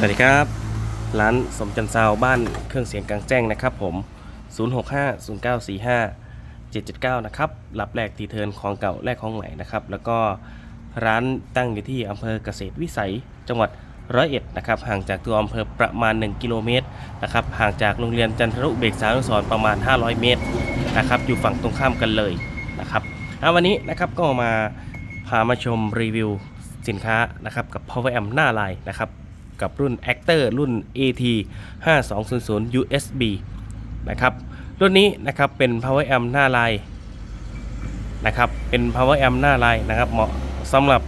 สวัสดีครับ ร้านสมจันทร์ซาวบ้านเครื่องเสียงกลางแจ้งนะครับผม 065 0945 779 นะครับรับแลกตีเทินของเก่าแลกของใหม่นะครับ แล้วก็ร้านตั้งอยู่ที่อำเภอเกษตรวิสัยจังหวัดร้อยเอ็ดนะครับห่างจากตัวอำเภอประมาณ 1 กิโลเมตรนะครับห่างจากโรงเรียนจันทรุเบกษานุสร์ประมาณ 500 เมตรนะครับอยู่ฝั่งตรงข้ามกันเลยนะครับเอาวันนี้นะครับก็มาพามาชมรีวิวสินค้านะครับกับ Power Amp หน้าลายนะครับ กับรุ่น Actor รุ่น AT 5200 USB นะครับ รุ่นนี้นะครับเป็น Power Amp หน้าลายนะครับ เป็น Power Amp หน้าลายนะครับ เหมาะสำหรับ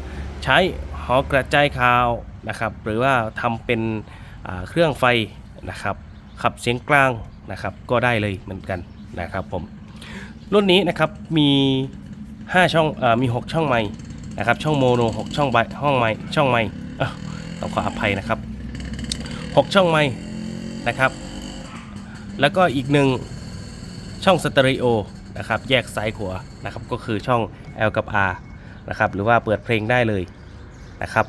ใช้หอกระจายข่าวนะครับ หรือว่าทำเป็นเครื่องไฟนะครับ ขับเสียงกลางนะครับ ก็ได้เลยเหมือนกันนะครับผม รุ่นนี้นะครับมี 5 ช่องอมี 6 ช่องไม้นะครับ ช่องโมโน 6 ช่องไบห้องไม้ช่องไม้ ต้องขออภัยนะครับ 6 ช่องไม้นะครับ แล้วก็อีกหนึ่งช่องสเตอริโอนะครับ แยกซ้ายขวานะครับ ก็คือช่อง L กับ R นะครับ หรือว่าเปิดเพลงได้เลยนะครับ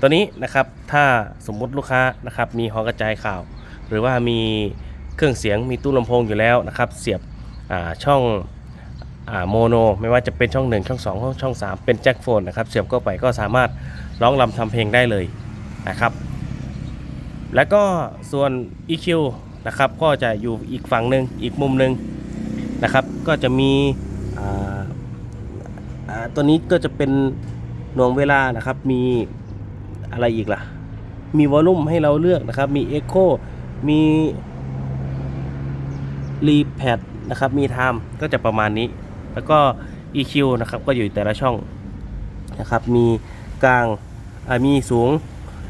ตัวนี้นะครับ ถ้าสมมุติลูกค้านะครับ มีหอกระจายข่าว หรือว่ามีเครื่องเสียง มีตู้ลำโพงอยู่แล้วนะครับ เสียบช่องโมโน ไม่ว่าจะเป็นช่อง 1 ช่อง 2 ช่องช่อง3เป็นแจ็คโฟนนะครับ เสียบเข้าไปก็สามารถ ร้องรำทำเพลงได้เลยนะครับ แล้วก็ส่วน EQ นะครับก็จะอยู่อีกฝั่งหนึ่งอีกมุมหนึ่งนะครับ ก็จะมีตัวนี้ก็จะเป็นหน่วงเวลานะครับ มีอะไรอีกล่ะ มีวอลลุ่มให้เราเลือกนะครับ มี Echo มีรีแพดนะครับมีไทม์ก็จะประมาณนี้ แล้วก็ EQ นะครับก็อยู่แต่ละช่องนะครับ มีกลาง มีสูง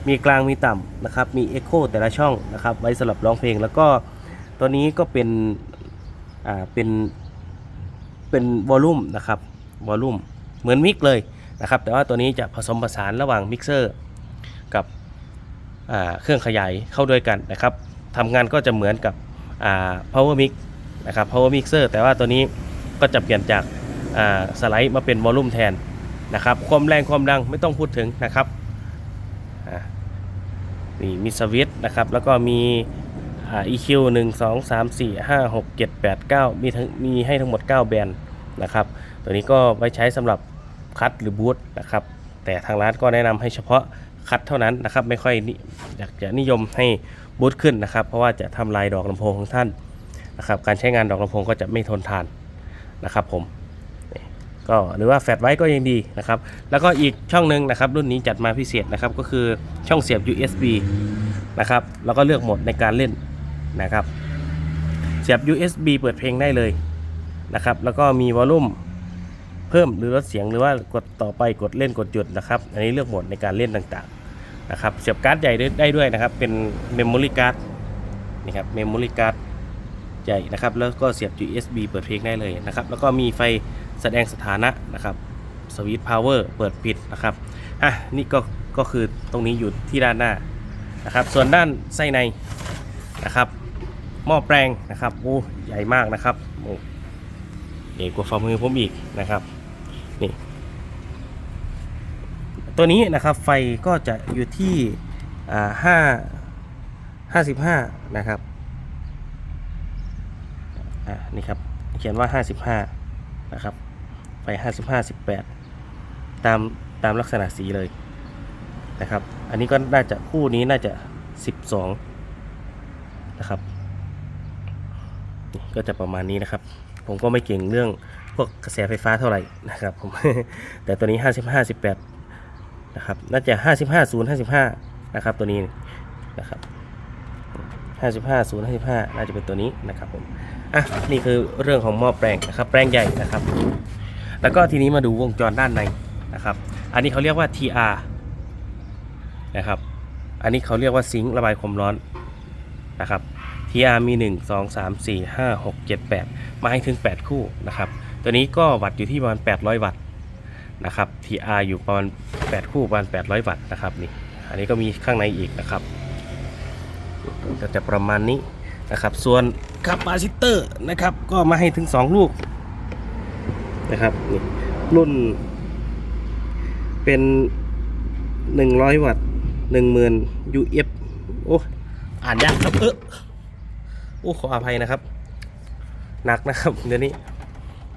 มีกลางมีต่ำนะครับ มี Echo แต่ละช่องนะครับ ไว้สำหรับร้องเพลงแล้วก็ตัวนี้ก็เป็นอ่าเป็นเป็นวอลลุ่มนะครับวอลลุ่มเหมือนมิกเลยนะครับ แต่ว่าตัวนี้จะผสมผสานระหว่างมิกเซอร์กับเครื่องขยายเข้าด้วยกันนะครับทำงานก็จะเหมือนกับ power mix นะครับ power mixer แต่ว่าตัวนี้ก็จะเปลี่ยนจากาสไลด์มาเป็นวอลลุ่มแทนนะครับ ความแรงความดังไม่ต้องพูดถึงนะครับ นี่มีสวิตนะครับ แล้วก็มีอ่า EQ 1 2 3 4 5 6 7 8 9 มีทั้งมีให้ทั้งหมด 9 แบรนด์นะครับ ตัวนี้ก็ไว้ใช้สำหรับคัดหรือบูทนะครับ แต่ทางร้านก็แนะนำให้เฉพาะคัดเท่านั้นนะครับ ไม่ค่อยนิอยากจะนิยมให้บูทขึ้นนะครับ เพราะว่าจะทำลายดอกลำโพงของท่านนะครับ การใช้งานดอกลำโพงก็จะไม่ทนทานนะครับผม ก็หรือว่าแฟลชไว้ก็ยังดีนะครับแล้วก็อีกช่องหนึ่งนะครับรุ่นนี้จัดมาพิเศษนะครับก็คือช่องเสียบ USB นะครับแล้วก็เลือกโหมดในการเล่นนะครับ เสียบ USB เปิดเพลงได้เลยนะครับแล้วก็มีวอลลุ่มเพิ่มหรือลดเสียงหรือว่ากดต่อไปกดเล่นกดหยุดนะครับอันนี้เลือกโหมดในการเล่นต่างๆนะครับเสียบการ์ดใหญ่ได้ได้ด้วยนะครับเป็นเมมโมรี่การ์ดนี่ครับเมมโมรี่การ์ดใหญ่นะครับแล้วก็เสียบ USB เปิดเพลงได้เลยนะครับแล้วก็มีไฟ แสดงสถานะนะครับสวิตช์พาวเวอร์เปิดปิดนะครับอะนี่ก็ก็คือตรงนี้อยู่ที่ด้านหน้านะครับ ส่วนด้านไส้ในนะครับหม้อแปลงนะครับโอ้ใหญ่มากนะครับโอ้ใหญ่กว่าฝ่ามือผมอีกนะครับนี่ตัวนี้นะครับไฟก็จะอยู่ที่อ่าห้าห้าสิบห้านะครับอ่านี่ครับเขียนว่าห้าสิบห้านะครับ ไฟ55 18 ตามตามลักษณะสีเลยนะครับ อันนี้ก็น่าจะคู่นี้น่าจะ 12 นะครับ ก็จะประมาณนี้นะครับ ผมก็ไม่เก่งเรื่องพวกกระแสไฟฟ้าเท่าไหร่นะครับผม แต่ตัวนี้ 55 18 นะครับ น่าจะ 55 0 55 นะครับ ตัวนี้นะครับ55 0 55 น่าจะเป็นตัวนี้นะครับผม อะ นี่คือเรื่องของหม้อแปลงนะครับ แปลงใหญ่นะครับ แล้วก็ทีนี้มาดูวงจรด้านในนะครับ อันนี้เขาเรียกว่า TR นะครับ อันนี้เขาเรียกว่าซิงค์ระบายความร้อนนะครับ TR มี 1 2 3 4 5 6 7 8 มาให้ถึง 8 คู่นะครับ ตัวนี้ก็วัตต์อยู่ที่ประมาณ 800 วัตต์นะครับ TR อยู่ประมาณ 8 คู่ประมาณ 800 วัตต์นะครับนี่ อันนี้ก็มีข้างในอีกนะครับ ก็จะประมาณนี้นะครับ ส่วนคาปาซิเตอร์นะครับ ก็มาให้ถึง 2 ลูก นะครับนี่รุ่น เป็น 100 วัตต์หนึ่งหมื่น UF โอ้อ่านยากครับเออโอ้ขออภัยนะครับ หนักนะครับเดี๋ยวนี้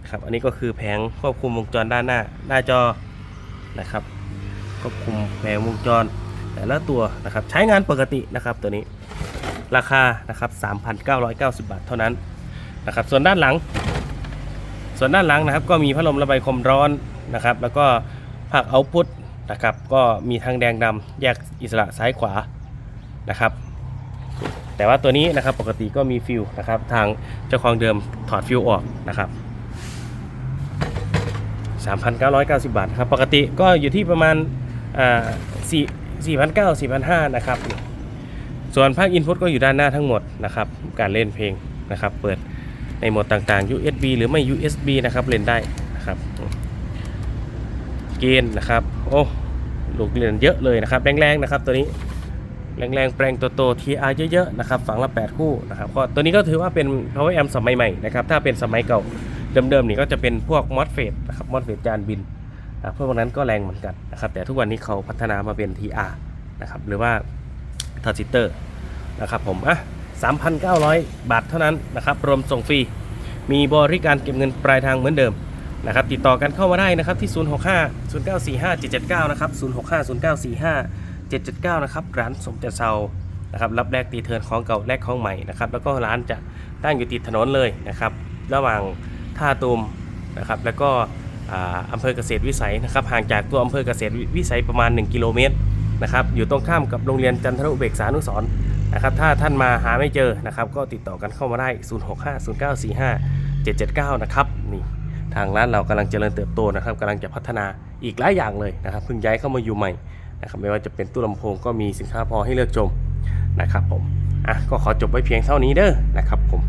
ครับอันนี้ก็คือแผงควบคุมวงจรด้านหน้า หน้าจอนะครับควบคุมแผงวงจร แต่ละตัวนะครับใช้งานปกตินะครับตัวนี้ราคานะครับ 3,990 บาทเท่านั้นนะครับส่วนด้านหลัง ส่วนด้านหลังนะครับก็มีพัดลมระบายความร้อนนะครับ แล้วก็ภาคเอาพุทนะครับ ก็มีทางแดงดำแยกอิสระซ้ายขวานะครับ แต่ว่าตัวนี้นะครับปกติก็มีฟิวนะครับ ทางเจ้าของเดิมถอดฟิวออกนะครับ 3,990 บาทครับ ปกติก็อยู่ที่ประมาณอ่า4 4,900 4,500นะครับ ส่วนภาคอินพุตก็อยู่ด้านหน้าทั้งหมดนะครับ การเล่นเพลงนะครับ เปิด ในโหมดต่างๆ USB หรือไม่ USB นะครับเล่นได้นะครับเกณฑ์นะครับโอ้ลูกเรียนเยอะเลยนะครับแรงๆนะครับตัวนี้แรงๆแปลงตัวโต TR เยอะๆนะครับฝั่งละ 8 คู่นะครับก็ตัวนี้ก็ถือว่าเป็น Power Amp สมัยใหม่นะครับถ้าเป็นสมัยเก่าเดิมๆนี่ก็จะเป็นพวก MOSFET นะครับ MOSFET จานบินอะพวกนั้นก็แรงเหมือนกันนะครับแต่ทุกวันนี้เขาพัฒนามาเป็น TR นะครับหรือว่าทรานซิสเตอร์นะครับผมอะ 3,900 บาทเท่านั้นนะครับรวมส่งฟรี มีบริการเก็บเงินปลายทางเหมือนเดิมนะครับติดต่อกันเข้ามาได้นะครับที่ 065 0945 779 นะครับ 065 0945 779 นะครับร้านสมเจริญเซานะครับรับแลกตีเทิร์นของเก่าแลกของใหม่นะครับแล้วก็ร้านจะตั้งอยู่ติดถนนเลยนะครับระหว่างท่าตูมนะครับแล้วก็อ่าอำเภอเกษตรวิสัยนะครับห่างจากตัวอำเภอเกษตรวิสัยประมาณ 1 กิโลเมตรนะครับอยู่ตรงข้ามกับโรงเรียนจันทรุเบกษานุสร นะครับถ้าท่านมาหาไม่เจอนะครับก็ติดต่อกันเข้ามาได้ 065 0945 779 นะครับนี่ทางร้านเรากำลังเจริญเติบโตนะครับกำลังจะพัฒนาอีกหลายอย่างเลยนะครับเพิ่งย้ายเข้ามาอยู่ใหม่นะครับไม่ว่าจะเป็นตู้ลำโพงก็มีสินค้าพอให้เลือกชมนะครับผมอะก็ขอจบไว้เพียงเท่านี้เด้อนะครับผม